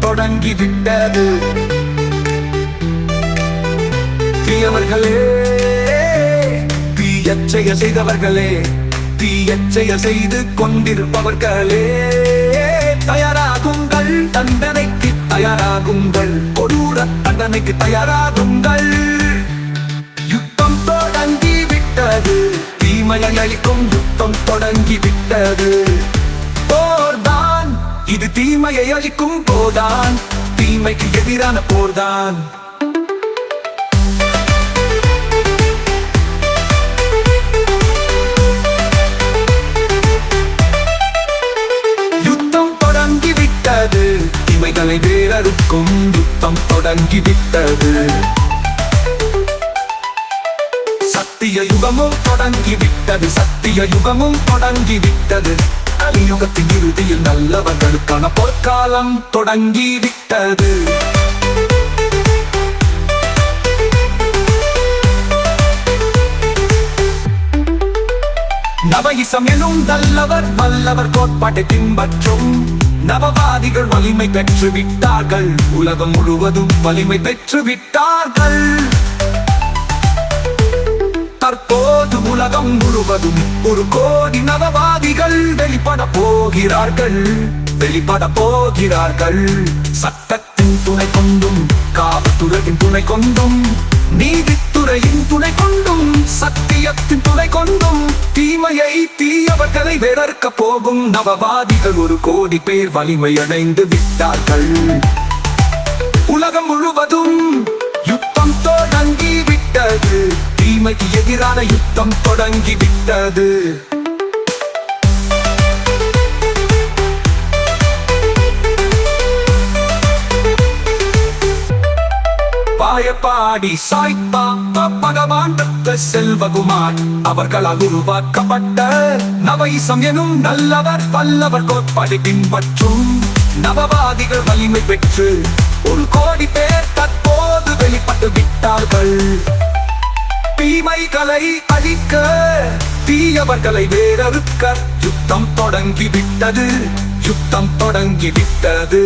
தொடங்கிவிட்டது. தீயவர்களே தீயச்செய செய்தவர்களே தீயச்செய செய்து கொண்டிருப்பவர்களே தயாராகுங்கள் தண்டனைக்கு தயாராகுங்கள் கொடூர தண்டனைக்கு தயாராகுங்கள். யுத்தம் தொடங்கி விட்டது தீமையை அளிக்கும் யுத்தம் தொடங்கி விட்டது போர்தான் இது தீமையை அழிக்கும் போதான் தீமைக்கு எதிரான போர்தான். யுத்தம் தொடங்கி விட்டது தீமைகளை வேறறுக்கும் யுத்தம் தொடங்கி விட்டது சத்திய யுகமும் தொடங்கி விட்டது சத்திய யுகமும் தொடங்கி விட்டது கலியுகத்தின் இறுதியில் பொற்காலம் தொடங்கி விட்டது நவயிசம் எனும் நல்லவர் வல்லவர் கோட்பாட்டை பின்பற்றும். நவவாதிகள் வலிமை பெற்று விட்டார்கள் உலகம் முழுவதும் வலிமை பெற்று விட்டார்கள் முழுவதும் ஒரு கோடி நவவாதிகள் வெளிப்பட போகிறார்கள். வெளிப்பட போகிறார்கள். சட்டத்தின் துணை கொண்டும் காவல்துறையின் துணை கொண்டும் நீதித்துறையின் துணை கொண்டும் சத்தியத்தின் துணை கொண்டும் தீமையை தீயவர்களை வேறறுக்க போகும் நவவாதிகள் ஒரு கோடி பேர் வலிமையடைந்து விட்டார்கள். உலகம் முழுவதும் தீமைக்கு எதிரான யுத்தம் தொடங்கிவிட்டது. பாடி சாய்ப்பா பகவான் செல்வகுமார். அவர்களால் உருவாக்கப்பட்ட நவைசம் எனும் நல்லவர் வல்லவர் கோட்பாடு பின்பற்றும். நவவாதிகள் வலிமை பெற்று ஒரு கோடி பேர் தற்போது வெளிப்பட்டு விட்டார்கள். தீமைகளை அழிக்க தீயவர்களை வேறறுக்க யுத்தம் தொடங்கி விட்டது யுத்தம் தொடங்கி விட்டது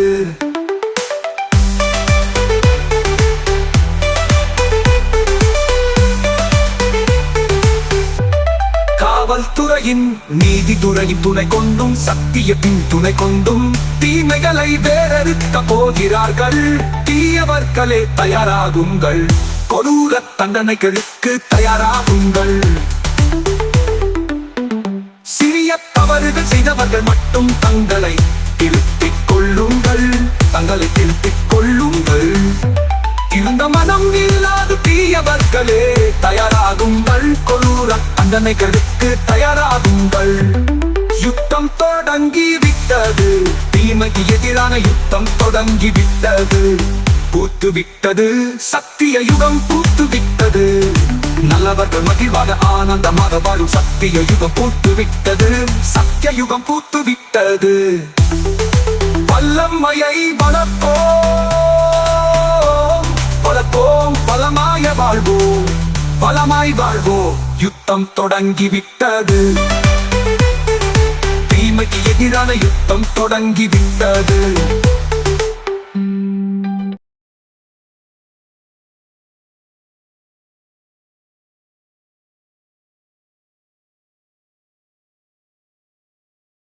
காவல்துறையின் நீதித்துறையின் துணை கொண்டும் சத்தியத்தின் துணை கொண்டும் தீமைகளை வேறறுக்க போகிறார்கள் தீயவர்களே தயாராகுங்கள். கொடூர தண்டனைகளுக்கு தயாராகுங்கள் சிறிய தவறுகள் செய்தவர்கள் மட்டும் தங்களை திருத்திக் கொள்ளுங்கள். தங்களை திருத்திக் கொள்ளுங்கள். இருந்த மனம் இல்லாத தீயவர்களே தயாராகுங்கள். கொடூர தண்டனைகளுக்கு தயாராகுங்கள். யுத்தம் தொடங்கி விட்டது தீமைக்கு எதிரான யுத்தம் தொடங்கி விட்டது பூத்து விட்டது சத்திய யுகம் பூத்து விட்டது நல்லவர்கள் மகிழ்வாக ஆனந்தமாக வாழும் சத்திய யுகம் பூத்து விட்டது சத்திய யுகம் பூத்து விட்டது வல்லமையை வளர்ப்போம். வளர்ப்போம் பலமாய வாழ்வோம். பலமாய் வாழ்வோம். யுத்தம் தொடங்கி விட்டது தீமைக்கு எதிரான யுத்தம் தொடங்கி விட்டது